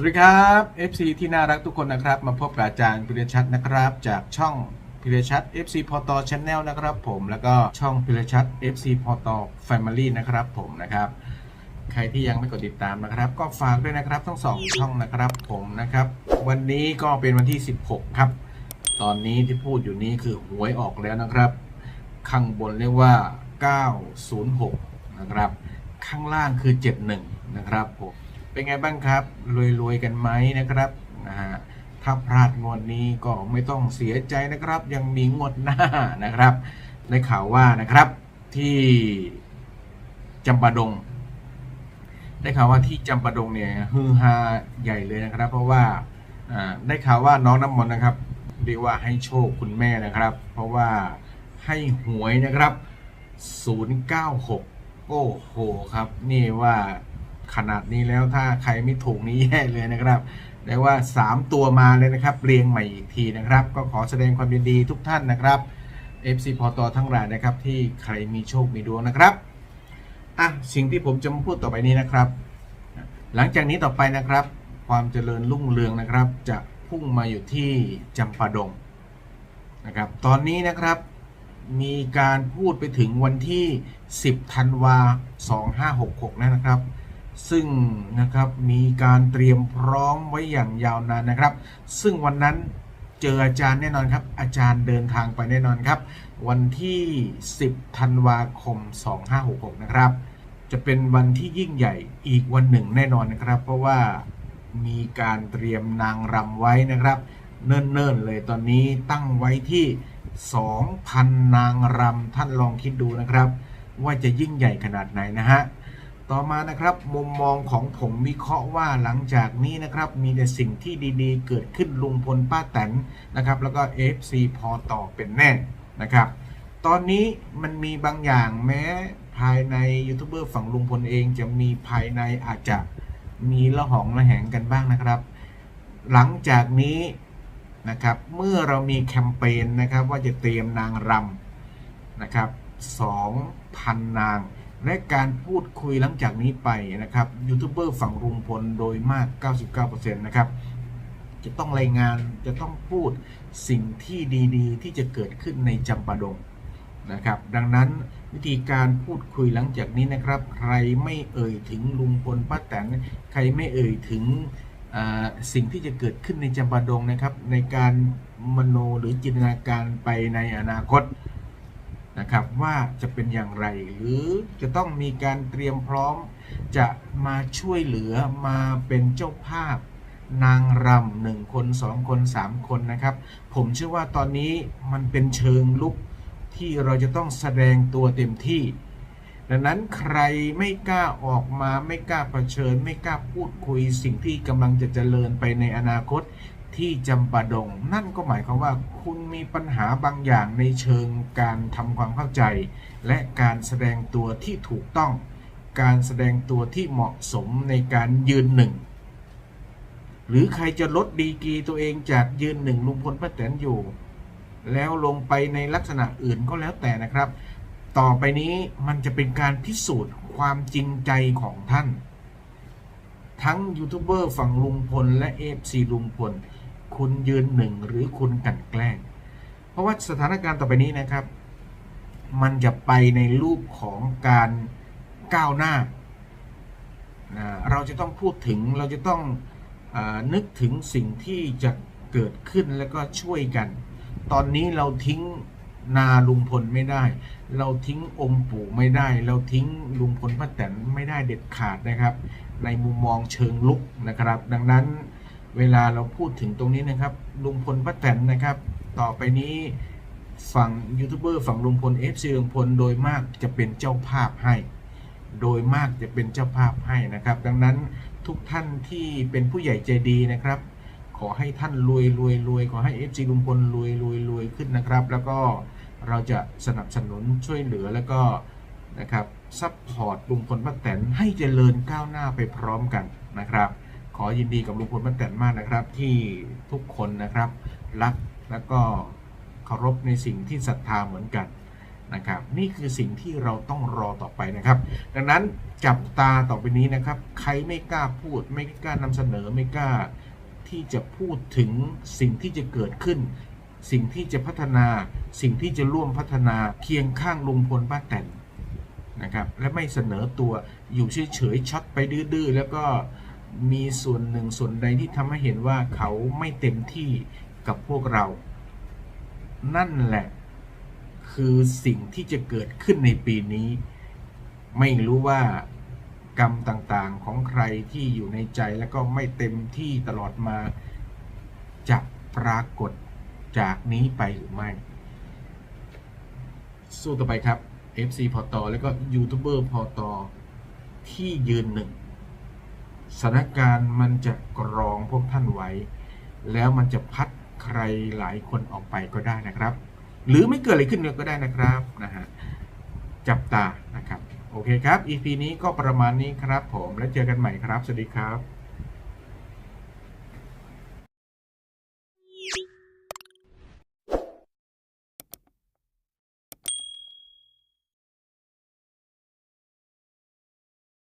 สวัสดีครับ FC ที่น่ารักทุกคนนะครับ มาพบกับอาจารย์พิรชัดนะครับ จากช่องพิรชัด FC พอตช n แนลนะครับ ผมแล้วก็ช่องพิรชัด FC พอต Family นะครับ ผมนะครับ ใครที่ยังไม่กดติดตามนะครับ ก็ฝากด้วยนะครับทั้งสองช่องนะครับผมนะครับ วันนี้ก็เป็นวันที่ 16 ครับ ตอนนี้ที่พูดอยู่นี้คือหวยออกแล้วนะครับ ข้างบนเรียกว่า 906 นะครับ ข้างล่างคือ 71 นะครับผม เป็นไงบ้างครับรวยๆกันไหมนะครับนะฮะถ้าพลาดงวดนี้ก็ไม่ต้องเสียใจนะครับ ยังมีงวดหน้านะครับได้ข่าวว่านะครับที่จำปาดง ได้ข่าวว่าที่จำปาดงเนี่ยฮือฮาใหญ่เลยนะครับ เพราะว่าอ่าได้ข่าวว่าน้องน้ำมนต์นะครับเรียกว่าให้โชคคุณแม่นะครับ เพราะว่าให้หวยนะครับ 096 โอ้โหครับ นี่ว่า ขนาดนี้แล้วถ้าใครไม่ถูกนี่แย่เลยนะครับเรียกว่า 3 ตัวมาเลยนะครับ เรียงใหม่อีกทีนะครับ ก็ขอแสดงความยินดีทุกท่านนะครับ FC พอตทั้งหลายนะครับ ที่ใครมีโชคมีดวงนะครับอะสิ่งที่ผมจะมาพูดต่อไปนี้นะครับ หลังจากนี้ต่อไปนะครับ ความเจริญรุ่งเรืองนะครับ จะพุ่งมาอยู่ที่จำปาดงนะครับ ตอนนี้นะครับมีการพูดไปถึงวันที่ 10 ธันวา 2566แล้วนะครับ ซึ่งนะครับมีการเตรียมพร้อมไว้อย่างยาวนานนะครับ ซึ่งวันนั้นเจออาจารย์แน่นอนครับ อาจารย์เดินทางไปแน่นอนครับ วันที่ 10 ธันวาคม 2566 นะครับ จะเป็นวันที่ยิ่งใหญ่อีกวันหนึ่งแน่นอนนะครับ เพราะว่ามีการเตรียมนางรำไว้นะครับ เนิ่นๆเลยตอนนี้ตั้งไว้ที่ 2,000 นางรำท่านลองคิดดูนะครับ ว่าจะยิ่งใหญ่ขนาดไหนนะฮะ ต่อมานะครับมุมมองของผมวิเคราะห์ว่าหลังจากนี้นะครับมีแต่สิ่งที่ดีๆ เกิดขึ้นลุงพลป้าแตนนะครับแล้วก็ FC พอต่อเป็นแน่นะครับตอนนี้มันมีบางอย่างแม้ภายในยูทูบเบอร์ฝั่งลุงพลเองจะมีภายในอาจจะมีละหองละแหงกันบ้างนะครับ หลังจากนี้นะครับเมื่อเรามีแคมเปญนะครับว่าจะเตรียมนางรำนะครับ2,000 นาง และการพูดคุยหลังจากนี้ไปนะครับยูทูบเบอร์ฝั่งลุงพลโดยมาก 99%นะครับจะต้องรายงานจะต้องพูดสิ่งที่ดีๆ ที่จะเกิดขึ้นในจำปาดงนะครับ ดังนั้นวิธีการพูดคุยหลังจากนี้นะครับ ใครไม่เอ่ยถึงลุงพลป้าแตนใครไม่เอ่ยถึงสิ่งที่จะเกิดขึ้นในจำปาดงนะครับ ในการมโนหรือจินตนาการไปในอนาคต นะครับว่าจะเป็นอย่างไร หรือจะต้องมีการเตรียมพร้อม จะมาช่วยเหลือมาเป็นเจ้าภาพ นางรำหนึ่งคนสองคนสามคนนะครับ ผมเชื่อว่าตอนนี้มันเป็นเชิงลุกที่เราจะต้องแสดงตัวเต็มที่ ดังนั้นใครไม่กล้าออกมาไม่กล้าเผชิญ ไม่กล้าพูดคุยสิ่งที่กำลังจะเจริญไปในอนาคต ที่จำปาดง นั่นก็หมายความว่าคุณมีปัญหาบางอย่างในเชิงการทำความเข้าใจ และการแสดงตัวที่ถูกต้อง การแสดงตัวที่เหมาะสมในการยืนหนึ่ง หรือใครจะลดดีกีตัวเองจากยืนหนึ่งลุงพลป้าแตนอยู่ แล้วลงไปในลักษณะอื่นก็แล้วแต่นะครับ ต่อไปนี้มันจะเป็นการพิสูจน์ความจริงใจของท่าน ทั้งยูทูบเบอร์ฝั่งลุงพลและเอฟซีลุงพล คุณยืนหนึ่งหรือคุณกันแกล้ง เพราะว่าสถานการณ์ต่อไปนี้นะครับ มันจะไปในรูปของการก้าวหน้า เราจะต้องพูดถึงเราจะต้องอนึกถึงสิ่งที่จะเกิดขึ้นแล้วก็ช่วยกัน ตอนนี้เราทิ้งนาลุงพลไม่ได้ เราทิ้งองค์ปู่ไม่ได้ เราทิ้งลุงพลป้าแตนไม่ได้เด็ดขาดนะครับ ในมุมมองเชิงลุกนะครับ ดังนั้น เวลาเราพูดถึงตรงนี้นะครับลุงพลป้าแตนนะครับ ต่อไปนี้ฝั่งยูทูบเบอร์ฝั่งลุงพลเอฟซีลุงพลโดยมากจะเป็นเจ้าภาพให้ โดยมากจะเป็นเจ้าภาพให้นะครับ ดังนั้นทุกท่านที่เป็นผู้ใหญ่ใจดีนะครับ ขอให้ท่านรวยรวยรวยขอให้ FC ลุงพลรวยรวยรวยขึ้นนะครับ แล้วก็เราจะสนับสนุนช่วยเหลือแล้วก็นะครับซัพพอร์ตลุงพลป้าแตนให้เจริญก้าวหน้าไปพร้อมกันนะครับ ขอยินดีกับลุงพลป้าแตนมากนะครับ ที่ทุกคนนะครับรักแล้วก็เคารพในสิ่งที่ศรัทธาเหมือนกันนะครับ นี่คือสิ่งที่เราต้องรอต่อไปนะครับ ดังนั้นจับตาต่อไปนี้นะครับ ใครไม่กล้าพูด ไม่กล้านำเสนอไม่กล้าที่จะพูดถึงสิ่งที่จะเกิดขึ้น สิ่งที่จะพัฒนา สิ่งที่จะร่วมพัฒนาเคียงข้างลุงพลป้าแตนนะครับ และไม่เสนอตัวอยู่เฉยๆช็อตไปดื้อๆแล้วก็ มีส่วนหนึ่งส่วนใดที่ทำให้เห็นว่าเขาไม่เต็มที่กับพวกเรา นั่นแหละคือสิ่งที่จะเกิดขึ้นในปีนี้ ไม่รู้ว่ากรรมต่างๆของใครที่อยู่ในใจแล้วก็ไม่เต็มที่ตลอดมาจะปรากฏจากนี้ไปหรือไม่ สู้ต่อไปครับ FC พอตอแล้วก็ยูทูบเบอร์พอตอที่ยืนหนึ่ง สถานการณ์มันจะกรองพวกท่านไว้ แล้วมันจะพัดใครหลายคนออกไปก็ได้นะครับ หรือไม่เกิดอะไรขึ้นก็ได้นะครับนะฮะจับตานะครับ โอเคครับ EP นี้ก็ประมาณนี้ครับผมแล้วเจอกันใหม่ครับ สวัสดีครับ